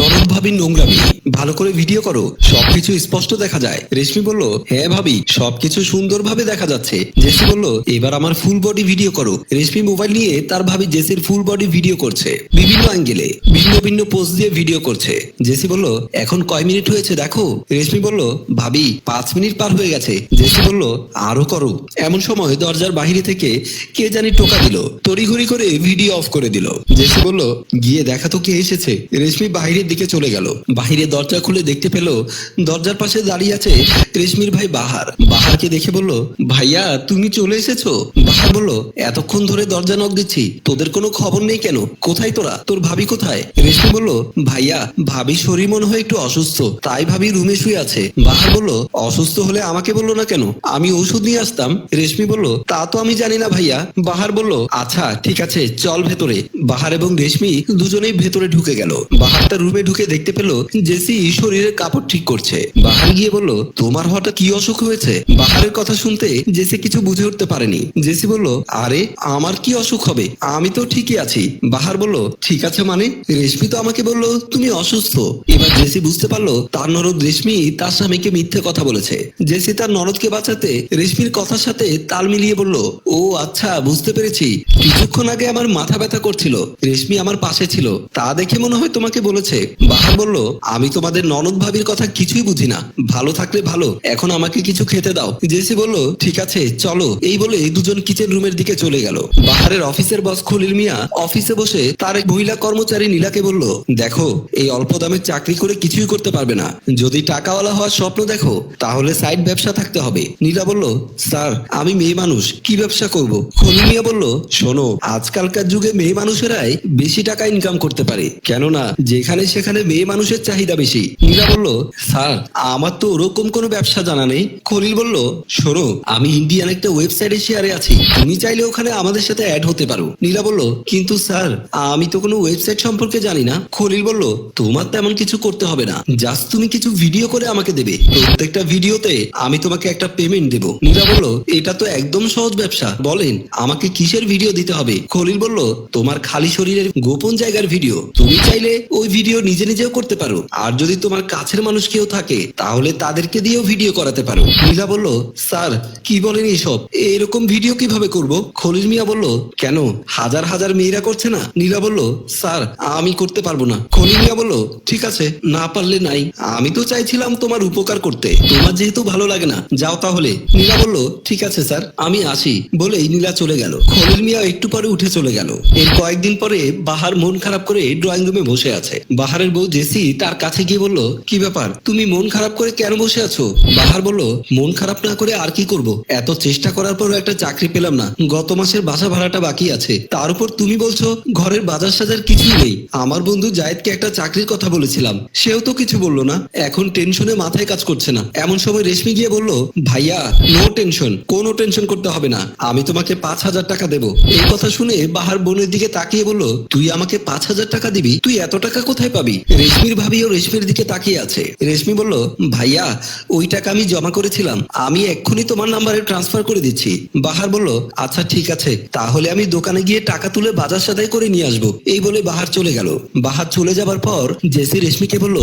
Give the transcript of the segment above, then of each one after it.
ননদ ভাবির নোংরামি। ভালো করে ভিডিও করো, সবকিছু স্পষ্ট দেখা যায়। রেশমি বলল হ্যাঁ ভাবি, সবকিছু সুন্দরভাবে দেখা যাচ্ছে। জেসি বলল, এবার আমার ফুল বডি ভিডিও করো। রেশমি মোবাইল নিয়ে তার ভাবি জেসির ফুল বডি ভিডিও করছে। বিভিন্ন অ্যাঙ্গেলে ভিন্ন ভিন্ন পোস্ট দিয়ে ভিডিও করছে। জেসি বলল, এখন কয় মিনিট হয়েছে দেখো? রেশমি বলল, ভাবি, পাঁচ মিনিট পার হয়ে গেছে। জেসি বলল, আরও করো। এমন সময় দরজার বাহিরে থেকে কে জানি টোকা দিল, তড়িঘড়ি করে ভিডিও অফ করে দিল। জেসি বলল, গিয়ে দেখা তো কে এসেছে? রেশমি বাহিরের দিকে চলে গেল। বাহিরে দরজা খুলে দেখতে পেল দরজার পাশে দাঁড়িয়ে আছে রেশমির ভাই বাহার। বাহারকে দেখে বলল, ভাইয়া, তুমি চলে এসেছ? বাহার বলল, এতক্ষণ ধরে দরজা নক দিচ্ছি। তোদের কোনো খবর নেই কেন? কোথায় তোরা? তোর ভাবি কোথায়? রেশমি বলল, ভাইয়া, ভাবি শরীর মনে হয় একটু অসুস্থ। তাই ভাবি রুমে শুয়ে আছে। বাহার বলল, অসুস্থ হলে আমাকে বলল না কেন? আমি ওষুধ নিয়ে আসতাম। রেশমি বলল, তা তো আমি জানি না ভাইয়া। বাহার বলল আচ্ছা ঠিক আছে, চল ভেতরে। বাহার এবং রেশমি দুজনেই ভেতরে ঢুকে গেল। বাহার তার রুমে ঢুকে দেখতে পেল, জেসি শরীরের কাপড় ঠিক করছে। বাহার গিয়ে বলল, তোমার হঠাৎ কি অসুখ হয়েছে? বাহারের কথা শুনতে জেসি কিছু বুঝে উঠতে পারেনি। জেসি বলল, আরে, আমার কি অসুখ হবে? আমি তো ঠিকই আছি। বাহার বলল, ঠিক আছে মানে? রেশমি তো আমাকে বলল, তুমি অসুস্থ। এবার জেসি বুঝতে পারল, তার নরদ রেশমি তার স্বামীকে মিথ্যে কথা বলেছে। জেসি তার নরদকে বাঁচাতে রেশমির কথার সাথে তাল মিলিয়ে বলল, ও আচ্ছা বুঝতে পেরেছি। কিছুক্ষণ আগে আমার মাথা ব্যথা করছিল। রেশমি আমার পাশে ছিল। তা দেখে মনে হয় তোমাকে বলেছে। বাহার বলল, আমি তোমাদের ননদ ভাবির কথা কিছুই বুঝি না। ভালো থাকলে ভালো এখন আমাকে কিছু খেতে দাও। জেসি বলল, ঠিক আছে, চলো। এই বলে দুজন কিচেন রুমের দিকে চলে গেল। বাহারের অফিসের বস খলিল মিয়া অফিসে বসে তার এক মহিলা কর্মচারী নীলাকে বলল, দেখো, এই অল্প দামে চাকরি করে কিছুই করতে পারবে না। যদি টাকাওয়ালা হওয়ার স্বপ্ন দেখো, তাহলে সাইড ব্যবসা থাকতে হবে। নীলা বলল, স্যার, আমি মেয়ে মানুষ, কি ব্যবসা করব? খলিল মিয়া বলল, শোনো, আজকালকার যুগে মেয়ে মানুষেরাই বেশি টাকা ইনকাম করতে পারে। কেননা, যেখানে সেখানে মেয়ে মানুষের চাহিদা বেশি। নীলা বলল, স্যার, আমার তো ওরকম কোনো ব্যবসা জানা নেই। খলিল বলল, শোনো, আমি ইন্ডিয়ান একটা ওয়েবসাইটে শেয়ারে আছি। তুমি চাইলে ওখানে আমাদের সাথে অ্যাড হতে পারো। নীলা বলল, কিন্তু স্যার, আমি তো কোনো ওয়েবসাইট সম্পর্কে জানি না। খলিল বলল, তোমার তেমন কিছু করতে হবে না। জাস্ট তুমি কিছু ভিডিও করে আমাকে দেবে। প্রত্যেকটা ভিডিওতে আমি তোমাকে একটা পেমেন্ট দেব। নীলা বলল, এটা তো একদম সহজ ব্যবসা। বলেন, আমাকে কিসের ভিডিও দিতে হবে? খলিল বলল, তোমার খালি শরীরের গোপন জায়গার ভিডিও তুমি চাইলে ওই ভিডিও নিজে নিজেও করতে পারো। আর যদি তোমার কাছের মানুষ কেউ থাকে, তাহলে তাদেরকে দিয়েও ভিডিও করাতে পারো। নীলা বলল, স্যার, কি বলেন এসব? এরকম ভিডিও কীভাবে করব? খলিল মিয়া বলল, কেন? হাজার হাজার মেয়েরা করছে না? নীলা বলল, স্যার, আমি করতে পারব না। খলিল মিয়া বলল, ঠিক আছে, না পারলে নাই। আমি তো চাইছিলাম তোমার উপকার করতে। তোমার যেহেতু ভালো লাগে না, যাও তাহলে। নীলা বলল, ঠিক আছে, স্যার, আমি আসি। বলেই নীলা চলে গেল। খলিল মিয়া একটু পরে উঠে চলে গেল। এর কয়েকদিন পরে বাহার মন খারাপ করে ড্রয়িং রুমে বসে আছে। বাহারের বউ জেসি তার কাছে গিয়ে বলল, কি ব্যাপার? তুমি মন খারাপ করে কেন বসে আছো? বাহার বলল, মন খারাপ না করে আর কি করব? এত চেষ্টা করার পরও একটা চাকরি পেলাম না। গত মাসের বাসা ভাড়াটা বাকি আছে। তার উপর তুমি বলছো, ঘরের বাজার সাজার কিছুই নেই। আমার বন্ধু জায়েদকে একটা চাকরির কথা বলেছিলাম। সেও তো কিছু বলল না। এখন টেনশনে মাথায় কাজ করছে না। এমন সময় রেশমি গিয়ে বলল, ভাইয়া নো টেনশন কোনো টেনশন করতে হবে না। আমি তোমাকে পাঁচ হাজার টাকা দেবো। এই কথা শুনে বাহার বোনের দিকে তাকিয়ে বলল, তুই আমাকে পাঁচ হাজার টাকা দিবি? তুই এত টাকা কোথায় পাবি? রেশমির ভাবিও রেশমির দিকে তাকিয়ে আছে। রেশমি বলল, ভাইয়া, ওই টাকা আমি জমা করেছিলাম, আমি এক্ষুনি তোমার নাম্বারে ট্রান্সফার করে দিচ্ছি। বাহার বলল আচ্ছা ঠিক আছে, তাহলে আমি দোকানে গিয়ে টাকা তুলে বাজার সাদাই করে নিয়ে আসব। এই বলে বাহার চলে গেল। বাহার চলে যাবার পর জেসি রেশমিকে বলল,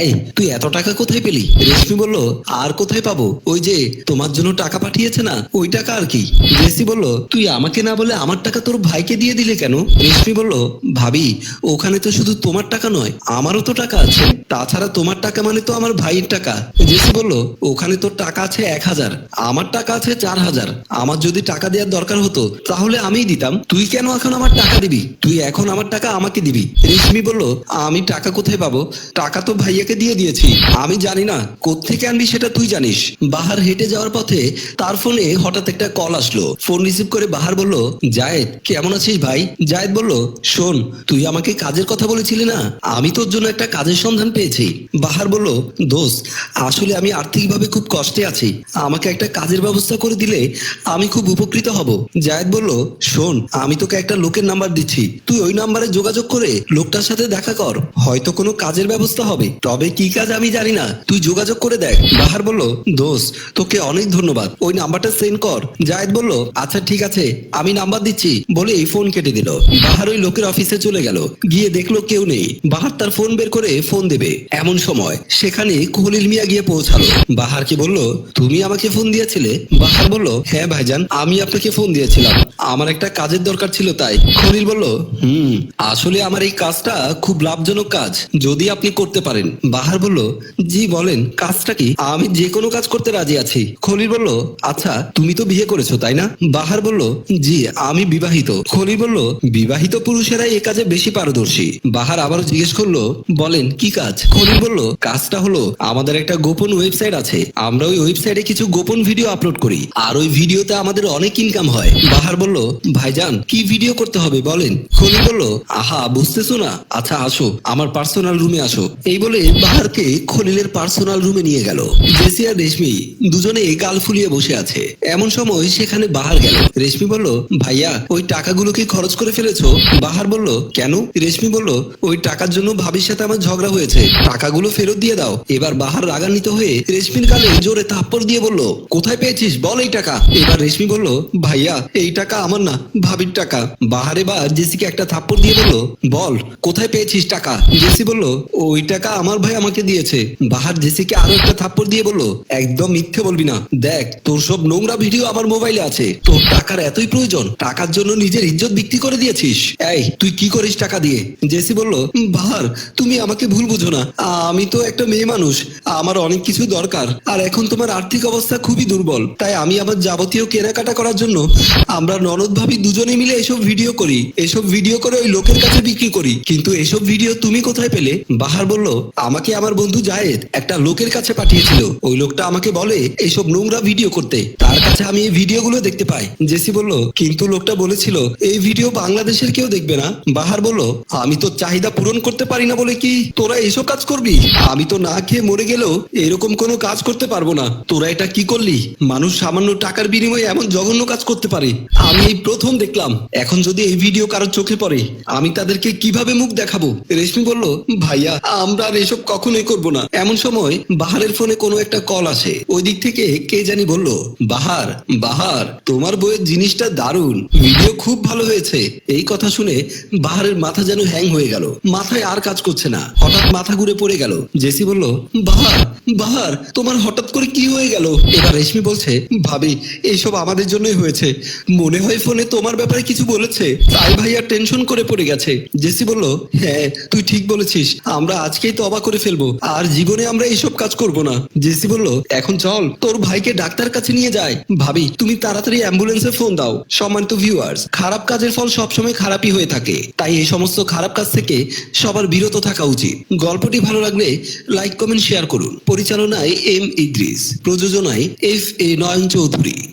এই, তুই এত টাকা কোথায় পেলি? রেশমি বলল, আর কোথায় পাবো? ওই যে, তোমার জন্য টাকা পাঠিয়েছে না, ওই টাকা আর কি? জেসি বলল, তুই আমাকে না বলে আমার টাকা তোর ভাইকে দিয়ে দিলে কেন? রেশমি বলল, ভাবি, ওখানে তো শুধু তোমার টাকা নয়, আমারও তো টাকা আছে। তাছাড়া তোমার টাকা মানে তো আমার ভাইয়ের টাকা। জেসি বলল ওখানে তোর টাকা আছে এক হাজার, আমার টাকা আছে চার হাজার। আমার যদি টাকা দেওয়ার দরকার হতো, তাহলে আমিই দিতাম। তুই কেন এখন আমার টাকা দিবি? তুই এখন আমার টাকা আমাকে দিবি? রেশমি বলল, আমি টাকা কোথায় পাবো? টাকা তো ভাইয়াকে দিয়ে দিয়েছি। আমি জানি না, কোত্থেকে আনবি সেটা তুই জানিস। বাহার হেঁটে যাওয়ার পথে তার ফোনে হঠাৎ একটা কল আসলো। ফোন রিসিভ করে বাহার বলল, জায়েদ, কেমন আছিস ভাই? জায়েদ বলল, শোন, তুই আমাকে কাজের কথা বলেছিলি না? আমি তোর জন্য একটা কাজের সন্ধান পেয়েছি। বাহার বলল, দোস্ত, আসলে আমি আর্থিক আর্থিকভাবে খুব কষ্টে আছি। আমাকে একটা কাজের ব্যবস্থা করে দিলে আমি খুব উপকৃত হব। জায়েদ বলল, শোন, আমি তোকে একটা লোকের নাম্বার দিচ্ছি। তুই ওই নাম্বারে যোগাযোগ করে লোকটার সাথে দেখা কর। হয়তো কোনো কাজের ব্যবস্থা হবে। তবে কি কাজ আমি জানি না। তুই যোগাযোগ করে দেখ। বাহার বলল, দোস্ত, তোকে অনেক ধন্যবাদ। ওই নাম্বারটা সেন্ড কর। জায়েদ বলল আচ্ছা ঠিক আছে, আমি নাম্বার দিচ্ছি। বলে এই ফোন কেটে দিল। বাহার ওই লোকের অফিসে চলে গেল। গিয়ে দেখল কেউ নেই। বাহার তার ফোন বের করে ফোন দেবে। এমন সময় সেখানে খলিল মিয়া গিয়ে পৌঁছালো। বাহারকে বলল? তুমি আমাকে ফোন দিয়েছিলে? বাহার বলল হ্যাঁ ভাইজান, আমি আপনাকে ফোন দিয়েছিলাম। আমার একটা কাজের দরকার ছিল তাই। খলিল বলল, হুম, আসলে আমার এই কাজটা খুব লাভজনক কাজ, যদি আপনি করতে পারেন। বাহার বলল, জি, বলেন, কাজটা কি? আমি যে কোনো কাজ করতে রাজি আছি। খলিল বলল আচ্ছা তুমি তো বিয়ে করেছ, তাই না? বাহার বলল, জি, আমি বিবাহিত। খলিল বলল, বিবাহিত পুরুষেরা এই কাজে বেশি পারদর্শী। বাহার আবারও জিজ্ঞেস করল, বলেন, কি কাজ? খলিল বলল, কাজটা হলো আমাদের একটা গোপন ওয়েবসাইট আছে। আমরা ওই ওয়েবসাইটে কিছু গোপন ভিডিও আপলোড করি। আর ওই ভিডিওতে আমাদের অনেক ইনকাম হয়। বাহার বলল, ভাইজান, কি ভিডিও করতে হবে বলেন? খলিল বলল, আহা, বুঝতেছো না? আচ্ছা আসো, আমার পার্সোনাল রুমে আসো। এই বলে বাহারকে খলিলের পার্সোনাল রুমে নিয়ে গেল। জেসি আর রেশমি দুজনে গাল ফুলিয়ে বসে আছে। এমন সময় সেখানে বাহার গেল। রেশমি বলল, ভাইয়া, ওই টাকাগুলো কি খরচ করে ফেলেছো? বাহার বলল, কেন? রেশমি বলল, ওই টাকার জন্য ভাবির সাথে আমার ঝগড়া হয়েছে। টাকাগুলো ফেরত দিয়ে দাও। এবার বাহার রাগান্বিত হয়ে রেশমির গালে জোরে থাপ্পড় দিয়ে বলল, কোথায় পেয়েছিস? বল এই টাকা। এবার রেশমি বলল, ভাইয়া, এই টাকা আমার না, ভাবির টাকা। বাহার এবার জেসিকে একটা থাপ্পড় দিয়ে বলল, বল, কোথায় পেয়েছিস টাকা? জেসি বলল, ওই টাকা আমার ভাই আমাকে দিয়েছে। বাহার জেসিকে আরও একটা থাপ্পড় দিয়ে বলল, একদম মিথ্যে বলবি না। দেখ, তোর সব নোংরা ভিডিও আমার মোবাইলে আছে। তোর টাকার এতই প্রয়োজন, টাকার জন্য নিজের ইজ্জত বিক্রি করে দিয়েছিস। এই, তুই কি করিস টাকা দিয়ে? জেসি বলল, বাহার, তুমি আমাকে ভুল বুঝো না। আমি তো একটা মেয়ে মানুষ। আমার অনেক কিছু দরকার আর এখন তোমার আর্থিক অবস্থা খুবই দুর্বল। তাই আমি আমার যাবতীয় কেনাকাটা করার জন্য আমরা ননদ ভাবি দুজনে মিলে এসব ভিডিও করি। এসব ভিডিও করে ওই লোকের কাছে বিক্রি করি। কিন্তু এসব ভিডিও তুমি কোথায় পেলে? বাহার বলল, আমাকে আমার বন্ধু জায়েদ একটা লোকের কাছে পাঠিয়েছিল। ওই লোকটা আমাকে বলে এইসব নোংরা ভিডিও করতে। তার কাছে আমি এই ভিডিওগুলো দেখতে পাই। জেসি বলল, কিন্তু লোকটা বলেছিল, এই ভিডিও বাংলাদেশের কেউ দেখবে না। বাহার বলল, আমি তো চাহিদা পূরণ করতে পারি না বলে কি তোরা এসব কাজ করবি? আমি তো না খেয়ে মরে গেলেও এরকম কোনো কাজ করতে পারব না। তোরা এটা কি করলি? মানুষ সামান্য টাকার বিনিময়ে এমন জঘন্য কাজ করতে পারে। আমি এই প্রথম দেখলাম। এখন যদি এই ভিডিও কারোর চোখে পড়ে, আমি তাদেরকে কীভাবে মুখ দেখাবো? রেশমি বলল, ভাইয়া, আমরা আর এসব কখনোই করব না। এমন সময় বাহারের ফোনে কোনো একটা কল আসে। ওই দিক থেকে কে জানি বলল, বাহার বাহার, তোমার বইয়ের জিনিসটা দারুণ। ভিডিও খুব ভালো হয়েছে। এই কথা শুনে বাহারের মাথা যেন হ্যাং হয়ে গেল। মাথায় আর কাজ করছে না। হঠাৎ মাথা ঘুরে পড়ে গেল। জেসি বলল, বাহার বাহার তোমার হঠাৎ করে কি হয়ে গেল? এবার রেশমি বলছে, ভাবি এইসব আমাদের জন্যই হয়েছে। মনে হয় ফোনে তোমার ব্যাপারে কিছু বলেছে। তাই ভাইয়া টেনশন করে পড়ে গেছে। জেসি বলল হ্যাঁ তুই ঠিক বলেছিস। আমরা আজকেই তো অবাক করে ফেলব। আর জীবনে আমরা এইসব কাজ করব না। জেসি বলল, এখন চল, তোর ভাইকে ডাক্তার কাছে নিয়ে যায় ভাবি, তুমি তাড়াতাড়ি অ্যাম্বুলেন্সে ফোন দাও। সম্মানিত ভিউয়ার্স খারাপ কাজের ফল সবসময় খারাপই হয়ে থাকে। তাই এই সমস্ত খারাপ কাজ থেকে সবার বিরত থাকা উচিত। গল্পটি ভালো লাগলে লাইক কমেন্ট শেয়ার করুন। পরিচালনায় এম ইদ্রিস। প্রযোজনায় এফ এ নয়ন চৌধুরী